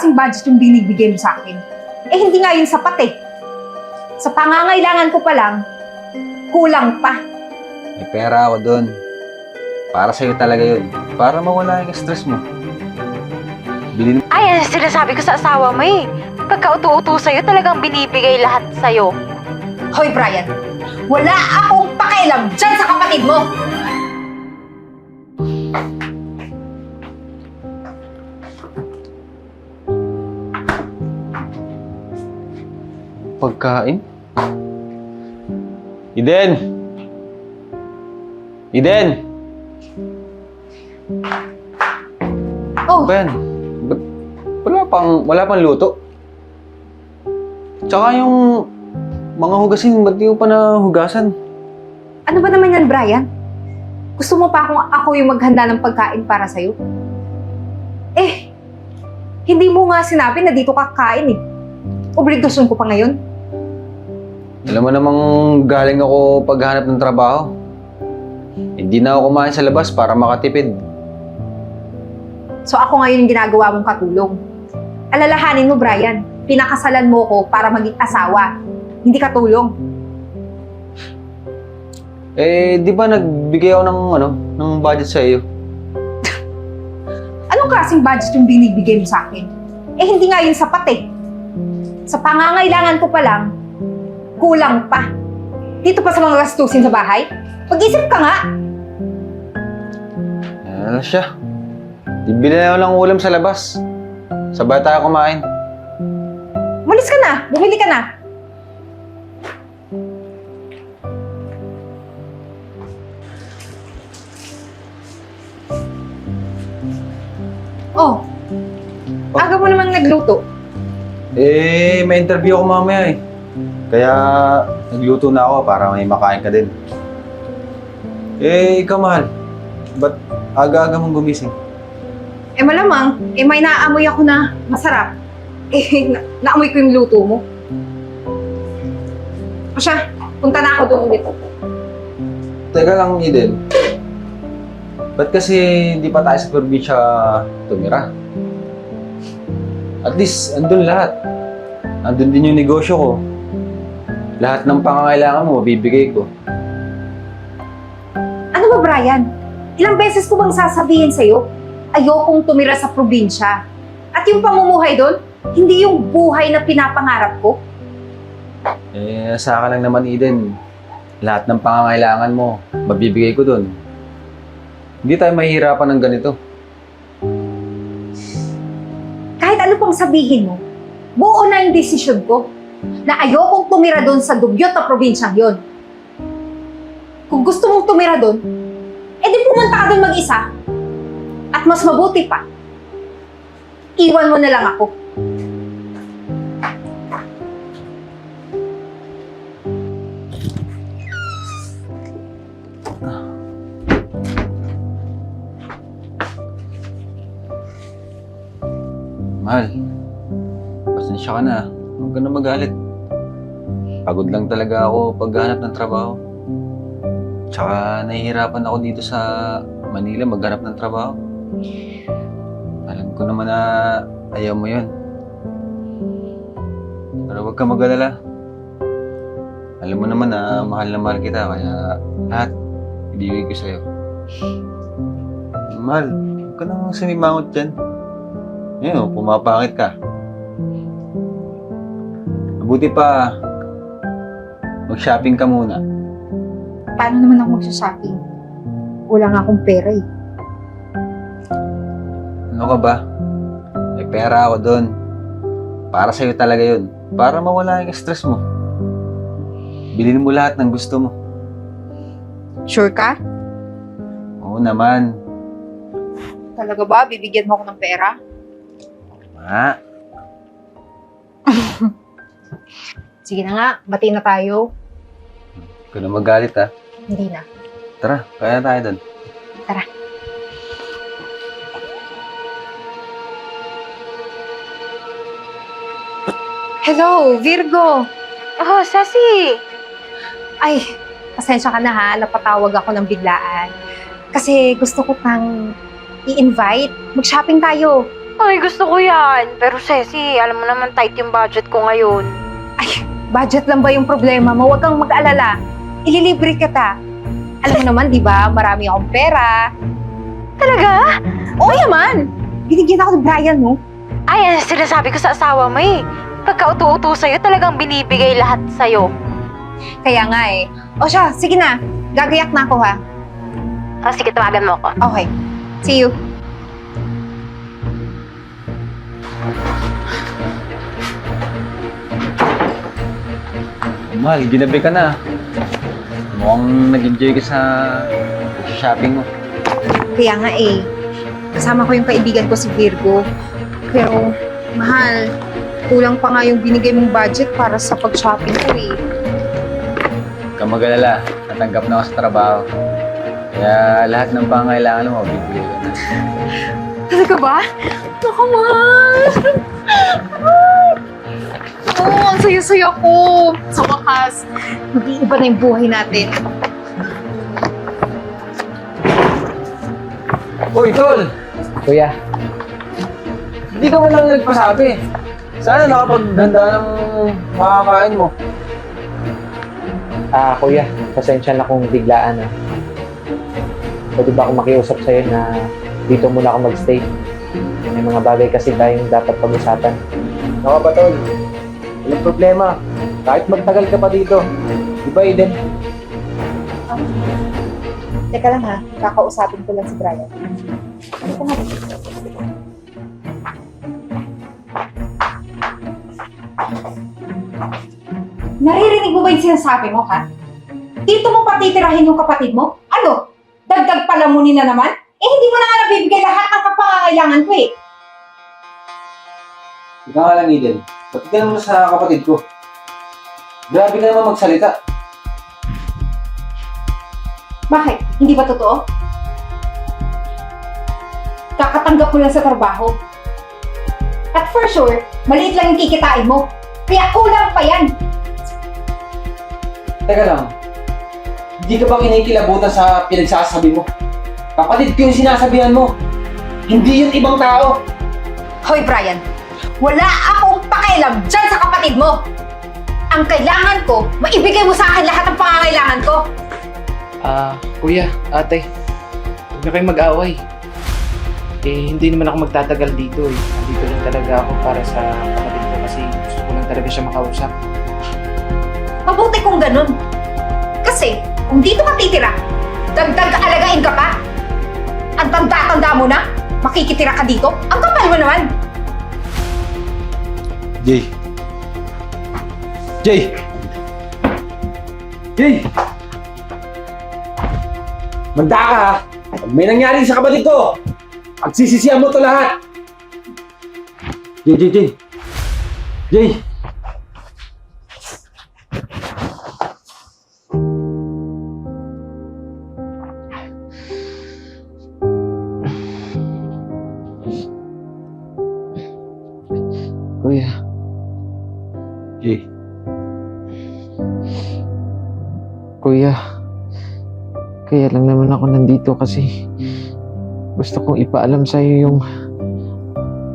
klaseng budget yung binibigay mo sa akin? Eh, hindi nga yun sapat eh. Sa pangangailangan ko pa lang, kulang pa. May pera ako doon. Para sa'yo talaga yun. Para mawala yung stress mo. Bilhin Ay, ang sinasabi ko sa asawa mo eh. Pagka-uto-uto sa'yo, talagang binibigay lahat sa'yo. Hoy, Brian, wala akong pakialam dyan pagkain. Eden! Eden! Oh, Ba yan? Ba't wala pang, wala pang luto? Tsaka yung mga hugasin, ba't di mo pa nahugasan? ano ba naman yan, Brian? Gusto mo pa akong ako yung maghanda ng pagkain para sa'yo? Eh, hindi mo nga sinabi na dito ka kakain eh. Obligasyon ko pa ngayon. Alam mo namang galing ako paghanap ng trabaho. Hindi na ako kumain sa labas para makatipid. So ako ngayon yung ginagawa mong katulong. Alalahanin mo, Brian, pinakasalan mo ko para maging asawa, hindi katulong. Eh, di ba nagbigay ako ng, ano, ng budget sa iyo? Anong klaseng budget yung binibigay mo sa akin? Eh, hindi nga yun sapat eh. Sa pangangailangan ko pa lang, kulang pa. Dito pa sa mga gastusin sa bahay? Pag-isip ka nga! Ano siya? Bibili na ako ng ulam sa labas. Sabay tayo kumain. Malis ka na! Bumili ka na! Oh, aga mo namang nagluto. Eh, may interview ako mamaya eh. Kaya nagluto na ako para may makain ka din. Eh, ikaw mahal. Ba't aga-aga mong gumising? Eh malamang, eh may naamoy ako na masarap. Eh, na naamoy ko yung luto mo. O siya, punta na ako doon ulit. Teka lang, Eden. Ba't kasi di pa tayo sa probinsya tumira? At least, andun lahat. Andun din yung negosyo ko. Lahat ng pangangailangan mo, mabibigay ko. Ano ba, Brian? Ilang beses ko bang sasabihin sa'yo, ayokong tumira sa probinsya. At yung pamumuhay doon, hindi yung buhay na pinapangarap ko. Eh, sa akin lang naman, Eden. Lahat ng pangangailangan mo, mabibigay ko dun. Hindi tayo mahihirapan ng ganito. Kahit ano pang sabihin mo, buo na yung desisyon ko na ayokong tumira doon sa dugyot na probinsyang yon. Kung gusto mong tumira doon, edi pumunta ka doon mag-isa. At mas mabuti pa, iwan mo na lang ako. Mahal, pasensya ka na. Huwag ka na magalit. Pagod lang talaga ako paghanap ng trabaho. Tsaka nahihirapan ako dito sa Manila maghanap ng trabaho. Alam ko naman na ayaw mo yun. Pero huwag ka mag-alala. Alam mo naman na mahal na mahal kita kaya lahat ibibigay ko sa'yo. Mahal, huwag ka nang sumimangot dyan. Ngayon, pumapangit ka. Mabuti pa, mag-shopping ka muna. Paano naman ako magsha-shopping? Wala nga akong pera eh. Ano ka ba? May pera ako doon. Para sa'yo talaga yun. Para mawala yung stress mo. Bilhin mo lahat ng gusto mo. Sure ka? Oo naman. Talaga ba? Bibigyan mo ako ng pera? Ma, Sige na nga, bati na tayo. huwag ka na magalit ha. Hindi na. Tara, kaya na tayo doon. Hello, Virgo! Oh, Sassy! Ay, pasensya ka na ha, napatawag ako ng biglaan. Kasi gusto ko tang i-invite. Mag-shopping tayo. Ay, gusto ko yan. Pero Ceci, alam mo naman tight yung budget ko ngayon. Budget lang ba yung problema mo? Huwag kang mag-alala. Ililibre kita. Alam mo naman, di ba? Marami akong pera. Talaga? Oo naman! Binigyan ako ni Brian, no? Ay, ano sinasabi ko sa asawa mo eh. Pagka-uto-uto sa'yo, talagang binibigay lahat sa'yo. Kaya nga eh. O siya, sige na. Gagayak na ako, ha? Ah, sige, tawagan mo ako. Okay. See you. Mahal, ginabi ka na. Mukhang nag-enjoy ka sa shopping mo. Kaya nga eh. Kasama ko yung kaibigan ko si Virgo. Pero, mahal, kulang pa nga yung binigay mong budget para sa pag-shopping ko eh. Kamagalala, natanggap na ako sa trabaho. Kaya lahat ng pangailangan mo, bibigay ko na. Talaga ba? Naku, mahal! Oo, ang saya-saya ko. Sa wakas, mag-iiba na yung buhay natin. Uy, Tol! Kuya, Hindi ka man lang nagpasabi. Sana nakapaghanda ng makakain mo. ah kuya, pasensya na kung biglaan ah. Pwede ba ako makiusap sa'yo na dito muna ako magstay? May mga bagay kasi tayong dapat pag-usapan. Ano ka ba, Tol? Walang problema. Kahit magtagal ka pa dito. Di ba, Eden? Teka lang ha, kakausapin ko lang si Brian. Teka nga. Naririnig mo ba yung sinasabi mo, ha? Dito mo patitirahin yung kapatid mo? Ano? Dagdag palamunin na naman? Eh, hindi mo na nga nabibigay lahat ng kapangangailangan ko eh. Ikaw nga lang, Eden. Ba't ka naman sa kapatid ko? Grabe ka naman magsalita. Bakit? Hindi ba totoo? Kakatanggap mo lang sa trabaho. At for sure, maliit lang yung kikitain mo. Kaya kulang pa yan. Teka lang. Hindi ka ba kinikilabutan sa pinagsasabi mo? Kapatid ko yung sinasabihan mo. Hindi yun ibang tao. Hoy, Brian. Wala akong pakialam dyan sa kapatid mo. Ang kailangan ko, maibigay mo sa akin lahat ng pangangailangan ko. Ah, kuya, ate, huwag na kayong mag-away. Eh, hindi naman ako magtatagal dito eh. Nandito lang talaga ako para sa kapatid ko kasi gusto ko lang talaga siya makausap. Mabuti kung ganun. Kasi, kung dito ka titira, dagdag alagain ka pa. Ang tanda-tanda mo na, makikitira ka dito. Ang kapal mo naman. Jay. Jay! Jay! Magda ka ha! May nangyari sa kapatid ko, pagsisisihan mo to lahat! Jay, Jay, Jay! Jay! Kuya, kaya lang naman ako nandito kasi gusto kong ipaalam sa'yo yung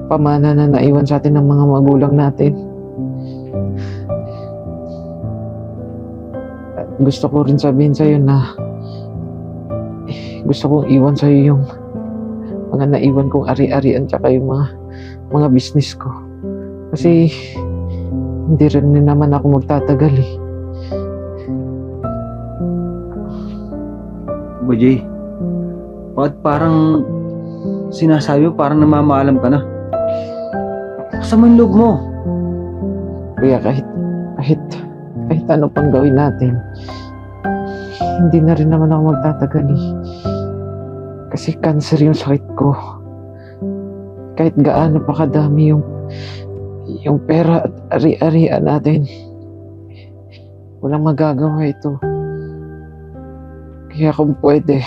pamana na naiwan sa atin ng mga magulang natin. At gusto ko rin sabihin sa'yo na eh, gusto kong iwan sa'yo yung mga naiwan kong ari-arian tsaka yung mga mga business ko. Kasi hindi rin naman ako magtatagal eh. Ba, Jay? Bakit parang sinasabi mo parang namamaalam ka na? Yung loob mo. Kaya kahit, kahit, kahit ano pang gawin natin, hindi na rin naman ako magtatagal eh. Kasi cancer yung sakit ko. Kahit gaano pa kadami yung, yung pera at ari-arian natin, walang magagawa ito. Kaya kung pwede,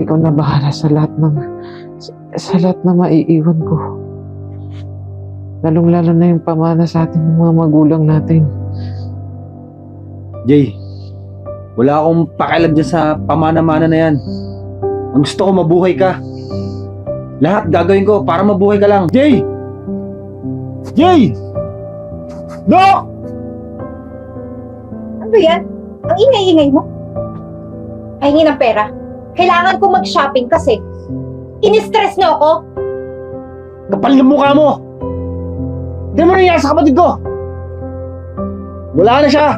ikaw na bahala sa lahat ng, sa, sa lahat na maiiwan ko. Lalong-lalo na yung pamana sa atin ng mga magulang natin. Jay, wala akong pakialam dyan sa pamana-mana na yan. Ang gusto ko mabuhay ka. Lahat gagawin ko para mabuhay ka lang. Jay! Jay! Dok! Ano yan? Ang ingay-ingay mo. Pahingi ng pera. Kailangan ko mag-shopping kasi in-stress niyo ako. Kapal ng mukha mo! Hindi mo nangyari sa kapatid ko! Wala na siya!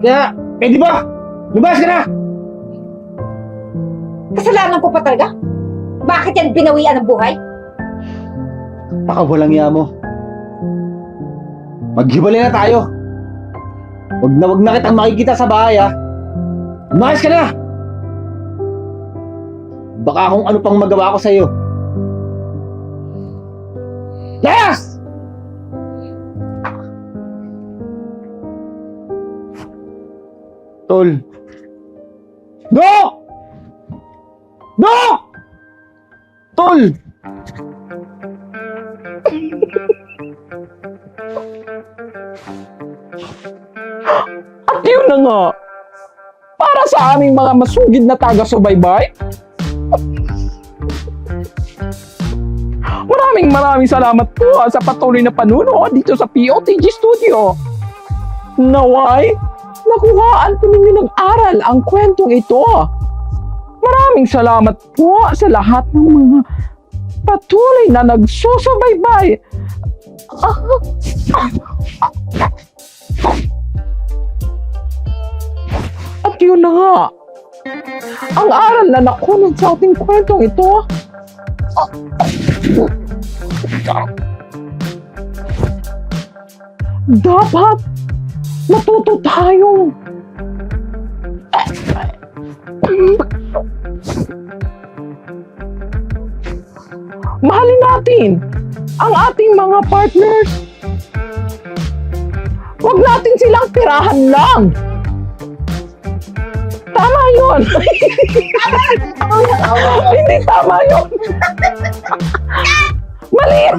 Kaya, pwede ba? Lumabas ka na! Kasalanan ko pa talaga. Bakit yan binawian ng buhay? Baka walang iya mo. Maghiwalay na tayo. Wag na wag na kitang makikita sa bahay ha. Umayos ka na! Baka kung ano pang magawa ko sa'yo. Yes! Tol. Dok! Dok! Tol! Na nga, para sa aming mga masugid na taga-subaybay, maraming maraming salamat po ah, sa patuloy na panunood dito sa POTG Studio. Naway, nakuhaan po ninyo ng aral ang kwentong ito. Maraming salamat po sa lahat ng mga patuloy na nagsusubaybay. At yun na nga, ang aral na nakunan sa ating kwentong ito, dapat matuto tayo. Mahalin natin ang ating mga partners. Huwag natin silang tirahan lang. Tama yun. Hindi tama yun. Mali yun.